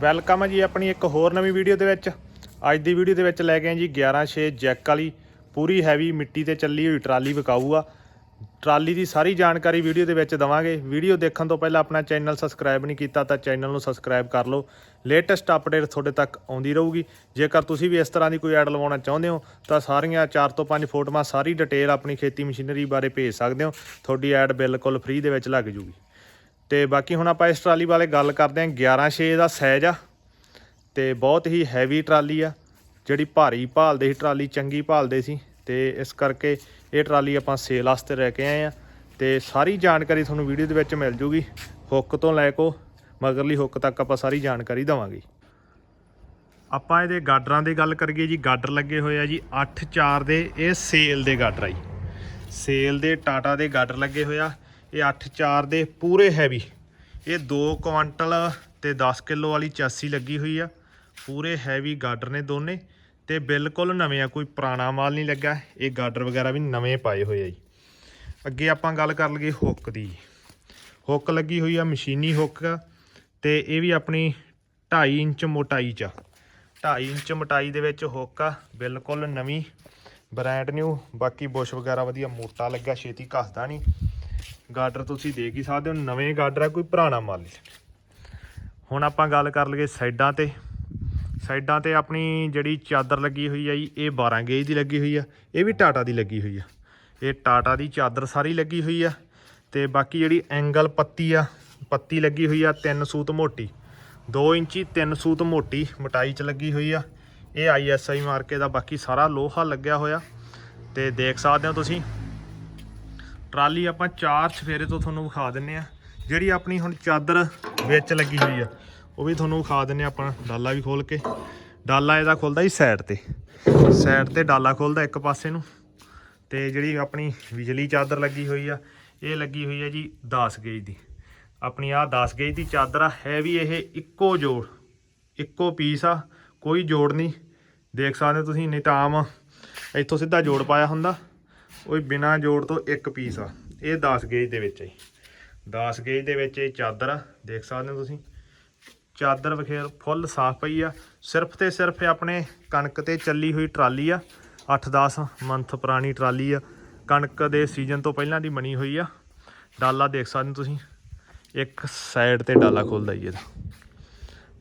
Welcome ਹੈ ਜੀ ਆਪਣੀ ਇੱਕ ਹੋਰ ਨਵੀਂ ਵੀਡੀਓ ਦੇ ਵਿੱਚ। ਅੱਜ ਦੀ ਵੀਡੀਓ ਦੇ ਵਿੱਚ ਲੈ ਕੇ ਆਏ ਜੀ 116 ਜੈਕ ਵਾਲੀ। ਪੂਰੀ ਹੈਵੀ ਮਿੱਟੀ ਤੇ ਚੱਲੀ ਹੋਈ ਟਰਾਲੀ ਵਿਕਾਊ ਆ ਟਰਾਲੀ ਦੀ ਸਾਰੀ ਜਾਣਕਾਰੀ ਵੀਡੀਓ ਦੇ ਵਿੱਚ ਦਵਾਂਗੇ। ਵੀਡੀਓ ਦੇਖਣ ਤੋਂ ਪਹਿਲਾਂ ਆਪਣਾ ਚੈਨਲ ਸਬਸਕ੍ਰਾਈਬ ਨਹੀਂ ਕੀਤਾ ਤਾਂ ਚੈਨਲ ਨੂੰ ਸਬਸਕ੍ਰਾਈਬ ਕਰ ਲਓ। ਲੇਟੈਸਟ ਅਪਡੇਟ ਤੁਹਾਡੇ ਤੱਕ ਆਉਂਦੀ ਰਹੂਗੀ। ਜੇਕਰ ਤੁਸੀਂ ਵੀ ਇਸ ਤਰ੍ਹਾਂ ਦੀ ਕੋਈ ਐਡ ਲਵਾਉਣਾ ਚਾਹੁੰਦੇ ਹੋ, ਤਾਂ ਸਾਰੀਆਂ 4 ਤੋਂ 5 ਫੋਟੋਆਂ, ਸਾਰੀ ਡਿਟੇਲ ਆਪਣੀ ਖੇਤੀ ਮਸ਼ੀਨਰੀ ਬਾਰੇ ਭੇਜ ਸਕਦੇ ਹੋ। ਤੁਹਾਡੀ ਐਡ ਬਿਲਕੁਲ ਫ੍ਰੀ ਦੇ ਵਿੱਚ ਲੱਗ ਜੂਗੀ। ਤੇ ਬਾਕੀ ਹੁਣ ਆਪਾਂ ਇਸ ਟਰਾਲੀ ਵਾਲੇ ਗੱਲ ਕਰਦੇ ਹਾਂ। 11.6 ਦਾ ਸਾਈਜ਼ ਆ ਤੇ ਬਹੁਤ ਹੀ ਹੈਵੀ ਟਰਾਲੀ ਆ। ਜਿਹੜੀ ਭਾਰੀ ਭਾਲਦੇ ਸੀ ਟਰਾਲੀ, ਚੰਗੀ ਭਾਲਦੇ ਸੀ ਤੇ ਇਸ ਕਰਕੇ ਇਹ ਟਰਾਲੀ ਆਪਾਂ ਸੇਲ ਵਾਸਤੇ ਲੈ ਕੇ ਆਏ ਆ ਤੇ ਸਾਰੀ ਜਾਣਕਾਰੀ ਤੁਹਾਨੂੰ ਵੀਡੀਓ ਦੇ ਵਿੱਚ ਮਿਲ ਜੂਗੀ। ਹੁੱਕ ਤੋਂ ਲੈ ਕੋ ਮਗਰਲੀ ਹੁੱਕ ਤੱਕ ਆਪਾਂ ਸਾਰੀ ਜਾਣਕਾਰੀ ਦਵਾਂਗੇ। ਆਪਾਂ ਇਹਦੇ ਗਾਡਰਾਂ ਦੀ ਗੱਲ ਕਰੀਏ ਜੀ। ਗਾਡਰ ਲੱਗੇ ਹੋਏ ਆ ਜੀ 8-4 ਦੇ। ਇਹ ਸੇਲ ਦੇ ਗਾਡਰ ਆ ਜੀ। ਸੇਲ ਦੇ ਟਾਟਾ ਦੇ ਗਾਡਰ ਲੱਗੇ ਹੋਇਆ ਇਹ 8-4 ਦੇ ਪੂਰੇ ਹੈਵੀ ਇਹ 2 ਕੁਆਂਟਲ ਤੇ 10 ਕਿਲੋ ਵਾਲੀ ਚਾਸੀ ਲੱਗੀ ਹੋਈ ਆ। ਪੂਰੇ ਹੈਵੀ ਗਾਡਰ ਨੇ ਦੋਨੇ। ਤੇ ਬਿਲਕੁਲ ਨਵੇਂ ਆ, ਕੋਈ ਪੁਰਾਣਾ ਮਾਲ ਨਹੀਂ ਲੱਗਾ। ਇਹ ਗਾਡਰ ਵਗੈਰਾ ਵੀ ਨਵੇਂ ਪਾਏ ਹੋਏ ਆ ਜੀ। ਅੱਗੇ ਆਪਾਂ ਗੱਲ ਕਰ ਲਈਏ ਹੁੱਕ ਦੀ। ਹੁੱਕ ਲੱਗੀ ਹੋਈ ਆ, ਮਸ਼ੀਨੀ ਹੁੱਕ। ਆ ਤੇ ਇਹ ਵੀ ਆਪਣੀ 2.5 ਇੰਚ ਮੋਟਾਈ ਚ ਆ। 2.5 ਇੰਚ ਮੋਟਾਈ ਦੇ ਵਿੱਚ ਹੁੱਕ ਆ, ਬਿਲਕੁਲ ਨਵੀਂ। Brand new. ਬਾਕੀ ਬੁਸ਼ ਵਗੈਰਾ ਵਧੀਆ ਮੋਟਾ ਲੱਗਾ, ਛੇਤੀ ਘਸਦਾ ਨਹੀਂ। ਗਾਡਰ ਤੁਸੀਂ ਦੇਖ ਹੀ ਸਕਦੇ ਹੋ? ਨਵੇਂ ਗਾਡਰ ਆ, ਕੋਈ ਪੁਰਾਣਾ ਮਾਲ ਹੁਣ ਆਪਾਂ ਗੱਲ ਕਰ ਲਈਏ ਸਾਈਡਾਂ ਤੇ। ਸਾਈਡਾਂ ਤੇ ਆਪਣੀ ਜਿਹੜੀ ਚਾਦਰ ਲੱਗੀ ਹੋਈ ਆ ਜੀ, ਇਹ 12 ਗੇਜ ਦੀ ਲੱਗੀ ਹੋਈ ਆ, ਇਹ ਵੀ ਟਾਟਾ ਦੀ ਲੱਗੀ ਹੋਈ ਆ। ਇਹ ਟਾਟਾ ਦੀ ਚਾਦਰ ਸਾਰੀ ਲੱਗੀ ਹੋਈ ਆ ਤੇ ਬਾਕੀ ਜਿਹੜੀ ਐਂਗਲ ਪੱਤੀ ਆ, ਪੱਤੀ ਲੱਗੀ ਹੋਈ ਆ 3 ਸੂਤ ਮੋਟੀ। 2 ਇੰਚੀ 3 ਸੂਤ ਮੋਟੀ ਮੋਟਾਈ ਚ ਲੱਗੀ ਹੋਈ ਆ। ਇਹ ਆਈਐਸਆਈ ਮਾਰਕੇ ਦਾ ਬਾਕੀ ਸਾਰਾ ਲੋਹਾ ਲੱਗਿਆ ਹੋਇਆ। ਤੇ ਦੇਖ ਸਕਦੇ ਹੋ ਤੁਸੀਂ ਟਰਾਲੀ ਆਪਾਂ ਚਾਰ ਸਫੇਰੇ ਤੋਂ ਤੁਹਾਨੂੰ ਵਿਖਾ ਦਿੰਨੇ ਆ। ਜਿਹੜੀ ਆਪਣੀ ਹੁਣ ਚਾਦਰ ਵਿੱਚ ਲੱਗੀ ਹੋਈ ਆ, ਉਹ ਵੀ ਤੁਹਾਨੂੰ ਵਿਖਾ ਦਿੰਨੇ ਆ ਆਪਾਂ, ਡਾਲਾ ਵੀ ਖੋਲ ਕੇ। ਡਾਲਾ ਇਹਦਾ ਖੁੱਲਦਾ ਹੀ ਸਾਈਡ ਤੇ। ਸਾਈਡ ਤੇ ਡਾਲਾ ਖੁੱਲਦਾ ਇੱਕ ਪਾਸੇ ਨੂੰ। ਤੇ ਜਿਹੜੀ ਆਪਣੀ ਬਿਜਲੀ ਚਾਦਰ ਲੱਗੀ ਹੋਈ ਆ, ਇਹ ਲੱਗੀ ਹੋਈ ਆ ਜੀ 10 ਗੇਜ ਦੀ। ਆਪਣੀ ਆ 10 ਗੇਜ ਦੀ ਚਾਦਰ ਆ, ਹੈ ਵੀ ਇਹ ਇੱਕੋ ਜੋੜ, ਇੱਕੋ ਪੀਸ ਆ, ਕੋਈ ਜੋੜ ਨਹੀਂ। ਦੇਖ ਸਕਦੇ ਤੁਸੀਂ ਨਹੀਂ ਤਾਂ ਆਮ ਇੱਥੋਂ ਸਿੱਧਾ ਜੋੜ ਪਾਇਆ ਹੁੰਦਾ। ਉਹ ਬਿਨਾ ਜੋੜ ਤੋਂ ਇੱਕ ਪੀਸ ਆ। ਇਹ 10 ਗੇਜ ਦੇ ਵਿੱਚ ਹੈ 10 ਗੇਜ ਦੇ ਵਿੱਚ ਇਹ ਚਾਦਰ ਆ, ਦੇਖ ਸਕਦੇ ਹੋ ਤੁਸੀਂ। ਚਾਦਰ ਵਖੇਰ ਫੁੱਲ ਸਾਫ਼ ਪਈ ਆ। ਸਿਰਫ ਤੇ ਸਿਰਫ ਆਪਣੇ ਕਣਕ ਤੇ ਚੱਲੀ ਹੋਈ ਟਰਾਲੀ ਆ। 8-10 ਮੰਥ ਪੁਰਾਣੀ ਟਰਾਲੀ ਆ। ਕਣਕ ਦੇ ਸੀਜ਼ਨ ਤੋਂ ਪਹਿਲਾਂ ਦੀ ਬਣੀ ਹੋਈ ਆ। ਡਾਲਾ ਦੇਖ ਸਕਦੇ ਹੋ ਤੁਸੀਂ। ਇੱਕ ਸਾਈਡ ਤੇ ਡਾਲਾ ਖੁੱਲਦਾ ਜੀ ਇਹਦਾ।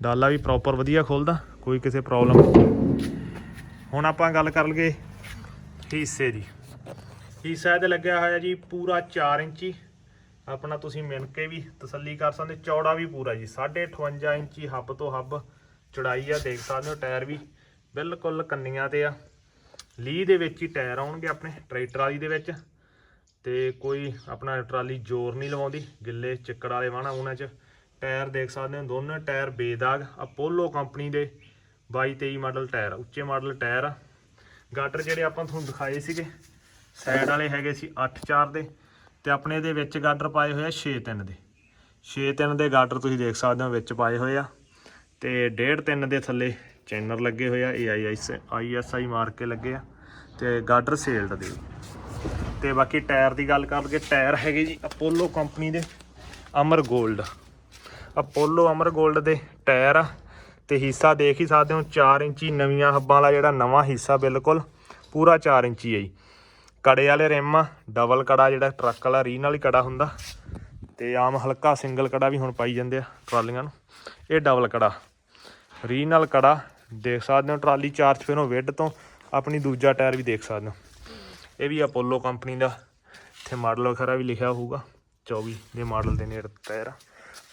ਡਾਲਾ ਵੀ ਪ੍ਰੋਪਰ ਵਧੀਆ ਖੁੱਲਦਾ, ਕੋਈ ਕਿਸੇ ਪ੍ਰੋਬਲਮ ਹੁਣ ਆਪਾਂ ਗੱਲ ਕਰ ਲਈਏ ਹਿੱਸੇ ਦੀ। ਹਿੱਸਾ ਇਹਦੇ ਲੱਗਿਆ ਹੋਇਆ ਜੀ ਪੂਰਾ 4 ਇੰਚੀ। ਆਪਣਾ ਤੁਸੀਂ ਮਿਣ ਕੇ ਵੀ ਤਸੱਲੀ ਕਰ ਸਕਦੇ, ਚੌੜਾ ਵੀ ਪੂਰਾ ਜੀ। 58 ਇੰਚੀ ਹੱਬ ਤੋਂ ਹੱਬ ਚੜਾਈ ਆ, ਦੇਖ ਸਕਦੇ ਹੋ ਟਾਇਰ ਵੀ ਬਿਲਕੁਲ ਕੰਨੀਆਂ ਤੇ ਆ। ਲੀ ਦੇ ਵਿੱਚ ਹੀ ਟਾਇਰ ਆਉਣਗੇ ਆਪਣੇ ਟਰੈਕਟਰ ਵਾਲੀ ਦੇ ਵਿੱਚ। ਤੇ ਕੋਈ ਆਪਣਾ ਟਰਾਲੀ ਜ਼ੋਰ ਨਹੀਂ ਲਵਾਉਂਦੀ, ਗਿੱਲੇ ਚਿੱਕੜ ਵਾਲੇ ਵਾਹਣਾ ਉਹਨਾਂ 'ਚ। ਟਾਇਰ ਦੇਖ ਸਕਦੇ ਹੋ, ਦੋਨੋਂ ਟਾਇਰ ਬੇਦਾਗ। ਅਪੋਲੋ ਕੰਪਨੀ ਦੇ 22 23 ਮਾਡਲ ਟਾਇਰ ਉੱਚੇ ਮਾਡਲ ਟਾਇਰ ਆ। ਗਾਟਰ ਜਿਹੜੇ ਆਪਾਂ ਤੁਹਾਨੂੰ ਦਿਖਾਏ ਸੀਗੇ ਸਾਈਡ ਵਾਲੇ ਹੈਗੇ ਸੀ 8-4 ਦੇ ਤੇ ਆਪਣੇ ਦੇ ਵਿੱਚ ਗਾਡਰ ਪਾਏ ਹੋਏ ਆ 6-3 ਦੇ। 6-3 ਦੇ ਗਾਡਰ ਤੁਸੀਂ ਦੇਖ ਸਕਦੇ ਹੋ ਵਿੱਚ ਪਾਏ ਹੋਏ ਆ ਤੇ 1.5-3 ਦੇ ਥੱਲੇ ਚੈਨਰ ਲੱਗੇ ਹੋਏ ਆ ਇਹ ਆਈਐਸਆਈ ਮਾਰ ਕੇ ਲੱਗੇ ਆ ਤੇ ਗਾਡਰ ਸੇਲਡ ਦੇ। ਤੇ ਬਾਕੀ ਟਾਇਰ ਦੀ ਗੱਲ ਕਰ ਲਈਏ, ਟਾਇਰ ਹੈਗੇ ਜੀ ਅਪੋਲੋ ਕੰਪਨੀ ਦੇ, ਅਮਰ 골ਡ ਅਪੋਲੋ ਅਮਰ 골ਡ ਦੇ ਟਾਇਰ ਆ ਤੇ ਹਿੱਸਾ ਦੇਖ ਹੀ ਸਕਦੇ ਹੋ 4 ਇੰਚੀ ਨਵੀਆਂ ਹੱਬਾਂ ਵਾਲਾ ਜਿਹੜਾ ਨਵਾਂ ਹਿੱਸਾ ਬਿਲਕੁਲ ਪੂਰਾ 4 ਇੰਚੀ ਹੈ ਜੀ। ਕੜੇ ਵਾਲੇ ਰਿਮ ਆ ਡਬਲ ਕੜਾ ਜਿਹੜਾ ਟਰੱਕ ਵਾਲਾ ਰੀਨ ਵਾਲੀ ਕੜਾ ਹੁੰਦਾ, ਤੇ ਆਮ ਹਲਕਾ ਸਿੰਗਲ ਕੜਾ ਵੀ ਹੁਣ ਪਾਈ ਜਾਂਦੇ ਆ ਟਰਾਲੀਆਂ ਨੂੰ। ਇਹ ਡਬਲ ਕੜਾ, ਰੀਨ ਨਾਲ ਕੜਾ, ਦੇਖ ਸਕਦੇ ਹੋ ਟਰਾਲੀ ਚਾਰ ਚਫੇਰੋਂ ਵਿੱਡ ਤੋਂ ਆਪਣੀ ਦੂਜਾ ਟਾਇਰ ਵੀ ਦੇਖ ਸਕਦੇ ਹੋ। ਇਹ ਵੀ ਅਪੋਲੋ ਕੰਪਨੀ ਦਾ, ਇੱਥੇ ਮਾਡਲ ਵਗੈਰਾ ਵੀ ਲਿਖਿਆ ਹੋਊਗਾ 24 ਦੇ ਮਾਡਲ ਦੇ ਨੇੜੇ ਟਾਇਰ ਆ।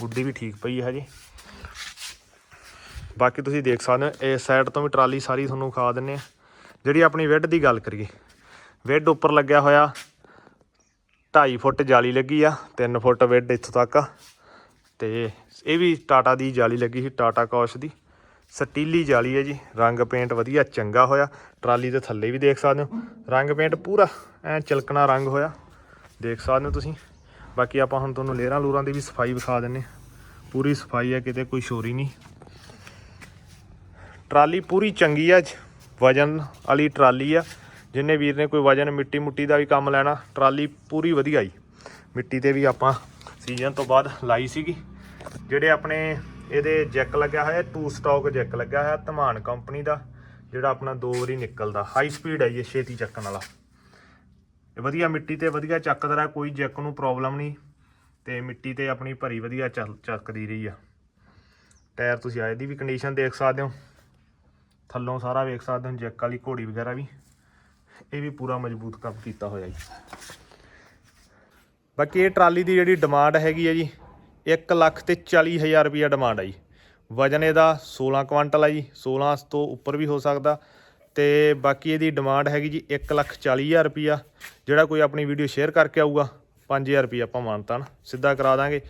ਗੁੱਡੀ ਵੀ ਠੀਕ ਪਈ ਹੈ ਹਜੇ। ਬਾਕੀ ਤੁਸੀਂ ਦੇਖ ਸਕਦੇ ਹੋ, ਇਸ ਸਾਈਡ ਤੋਂ ਵੀ ਟਰਾਲੀ ਸਾਰੀ ਤੁਹਾਨੂੰ ਵਿਖਾ ਦਿੰਨੇ ਆ। ਜਿਹੜੀ ਆਪਣੀ ਵਿੱਡ ਦੀ ਗੱਲ ਕਰੀਏ ਵਿੱਡ ਉੱਪਰ ਲੱਗਿਆ ਹੋਇਆ। 2.5 ਫੁੱਟ ਜਾਲੀ ਲੱਗੀ ਆ 3 ਫੁੱਟ ਵਿੱਡ ਇੱਥੋਂ ਤੱਕ ਆ। ਤੇ ਇਹ ਵੀ ਟਾਟਾ ਦੀ ਜਾਲੀ ਲੱਗੀ ਸੀ, ਟਾਟਾ ਕੌਸ਼ ਦੀ। ਸਟੀਲੀ ਜਾਲੀ ਹੈ ਜੀ, ਰੰਗ ਪੇਂਟ ਵਧੀਆ, ਚੰਗਾ ਹੋਇਆ। ਟਰਾਲੀ ਦੇ ਥੱਲੇ ਵੀ ਦੇਖ ਸਕਦੇ ਹੋ, ਰੰਗ ਪੇਂਟ ਪੂਰਾ ਐ ਚਲਕਣਾ ਰੰਗ ਹੋਇਆ। ਦੇਖ ਸਕਦੇ ਹੋ ਤੁਸੀਂ। ਬਾਕੀ ਆਪਾਂ ਹੁਣ ਤੁਹਾਨੂੰ ਲੇਅਰਾਂ ਲੂਰਾਂ ਦੀ ਵੀ ਸਫ਼ਾਈ ਵਿਖਾ ਦਿੰਨੇ ਹਾਂ। ਪੂਰੀ ਸਫ਼ਾਈ ਹੈ, ਕਿਤੇ ਕੋਈ ਸ਼ੋਰੀ ਨਹੀਂ। ਟਰਾਲੀ ਪੂਰੀ ਚੰਗੀ ਆ, ਵਜਨ ਵਾਲੀ ਟਰਾਲੀ ਆ। ਜਿੰਨੇ ਵੀਰ ਨੇ ਕੋਈ ਵਜਨ ਮਿੱਟੀ ਮੁੱਟੀ ਦਾ ਵੀ ਕੰਮ ਲੈਣਾ, ਟਰਾਲੀ ਪੂਰੀ ਵਧੀਆ ਹੀ ਮਿੱਟੀ ਤੇ ਵੀ ਆਪਾਂ ਸੀਜ਼ਨ ਤੋਂ ਬਾਅਦ ਲਾਈ ਸੀਗੀ। ਜਿਹੜੇ ਆਪਣੇ ਇਹਦੇ ਜੈਕ ਲੱਗਿਆ ਹੋਇਆ ਟੂ ਸਟਾਕ ਜੈਕ ਲੱਗਿਆ ਹੋਇਆ, ਧਮਾਨ ਕੰਪਨੀ ਦਾ, ਜਿਹੜਾ ਆਪਣਾ ਦੋ ਵਾਰੀ ਨਿਕਲਦਾ। ਹਾਈ ਸਪੀਡ ਹੈ ਜੀ ਇਹ ਛੇਤੀ ਚੱਕਣ ਵਾਲਾ। ਇਹ ਵਧੀਆ ਮਿੱਟੀ ਤੇ ਵਧੀਆ ਚੱਕਦਾ ਰਿਹਾ, ਕੋਈ ਜੈਕ ਨੂੰ ਪ੍ਰੋਬਲਮ ਨਹੀਂ। ਤੇ ਮਿੱਟੀ ਤੇ ਆਪਣੀ ਭਰੀ ਵਧੀਆ ਚੱਲ, ਚੱਕਦੀ ਰਹੀ ਆ। ਟਾਇਰ ਤੁਸੀਂ ਆਏ ਦੀ ਵੀ ਕੰਡੀਸ਼ਨ ਦੇਖ ਸਕਦੇ ਹੋ। ਥੱਲੋਂ ਸਾਰਾ ਵੇਖ ਸਕਦੇ ਹੋ, ਜੈਕ ਵਾਲੀ ਘੋੜੀ ਵਗੈਰਾ ਵੀ। ਇਹ ਵੀ ਪੂਰਾ ਮਜ਼ਬੂਤ ਕੰਮ ਕੀਤਾ ਹੋਇਆ ਜੀ। ਬਾਕੀ ਇਹ ਟਰਾਲੀ ਦੀ ਜਿਹੜੀ ਡਿਮਾਂਡ ਹੈਗੀ ਹੈ ਜੀ 1 ਲੱਖ ਤੇ 40 ਹਜ਼ਾਰ ਰੁਪਈਆ ਡਿਮਾਂਡ ਹੈ ਜੀ। ਵਜਨ ਇਹਦਾ 16 ਕੁਆਂਟਲ ਹੈ ਜੀ 16 ਤੋਂ ਉੱਪਰ ਵੀ ਹੋ ਸਕਦਾ। ਤੇ ਬਾਕੀ ਇਹਦੀ ਡਿਮਾਂਡ ਹੈਗੀ ਜੀ 1 ਲੱਖ 40 ਹਜ਼ਾਰ ਰੁਪਈਆ। ਜਿਹੜਾ ਕੋਈ ਆਪਣੀ ਵੀਡੀਓ ਸ਼ੇਅਰ ਕਰਕੇ ਆਊਗਾ 5000 ਰੁਪਈਆ ਆਪਾਂ ਮਾਨਤਾਨ ਸਿੱਧਾ ਕਰਾ ਦਾਂਗੇ।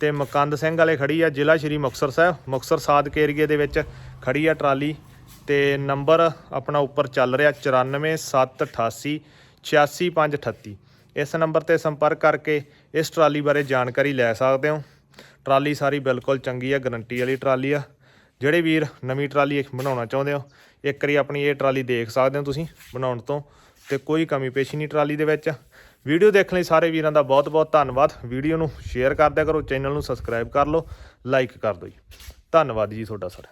ਤੇ ਮਕੰਦ ਸਿੰਘ ਵਾਲੇ ਖੜੀ ਆ, ਜ਼ਿਲ੍ਹਾ ਸ਼੍ਰੀ ਮੁਕਤਸਰ ਸਾਹਿਬ, ਮੁਕਤਸਰ ਸਾਦਕ ਏਰੀਏ ਦੇ ਵਿੱਚ ਖੜੀ ਆ ਟਰਾਲੀ। ਤੇ ਨੰਬਰ ਆਪਣਾ ਉੱਪਰ ਚੱਲ ਰਿਹਾ 94788 86538 ਇਸ ਨੰਬਰ ਤੇ ਸੰਪਰਕ ਕਰਕੇ ਇਸ ਟਰਾਲੀ ਬਾਰੇ ਜਾਣਕਾਰੀ ਲੈ ਸਕਦੇ ਹੋ। ਟਰਾਲੀ ਸਾਰੀ ਬਿਲਕੁਲ ਚੰਗੀ ਆ, ਗਰੰਟੀ ਵਾਲੀ ਟਰਾਲੀ ਆ। ਜਿਹੜੇ ਵੀਰ ਨਵੀਂ ਟਰਾਲੀ ਬਣਾਉਣਾ ਚਾਹੁੰਦੇ ਹੋ, ਇੱਕ ਵਾਰੀ ਆਪਣੀ ਇਹ ਟਰਾਲੀ ਦੇਖ ਸਕਦੇ ਹੋ ਤੁਸੀਂ ਬਣਾਉਣ ਤੋਂ ਤੇ ਕੋਈ ਕਮੀ ਪੇਸ਼ੀ ਨਹੀਂ ਟਰਾਲੀ ਦੇ ਵਿੱਚ। ਵੀਡੀਓ ਦੇਖਣ ਲਈ ਸਾਰੇ ਵੀਰਾਂ ਦਾ ਬਹੁਤ ਬਹੁਤ ਧੰਨਵਾਦ। ਵੀਡੀਓ ਨੂੰ ਸ਼ੇਅਰ ਕਰ ਦਿਆ ਕਰੋ, ਚੈਨਲ ਨੂੰ ਸਬਸਕ੍ਰਾਈਬ ਕਰ ਲਓ, ਲਾਈਕ ਕਰ ਦਿਓ ਜੀ। ਧੰਨਵਾਦ ਜੀ ਤੁਹਾਡਾ ਸਰ।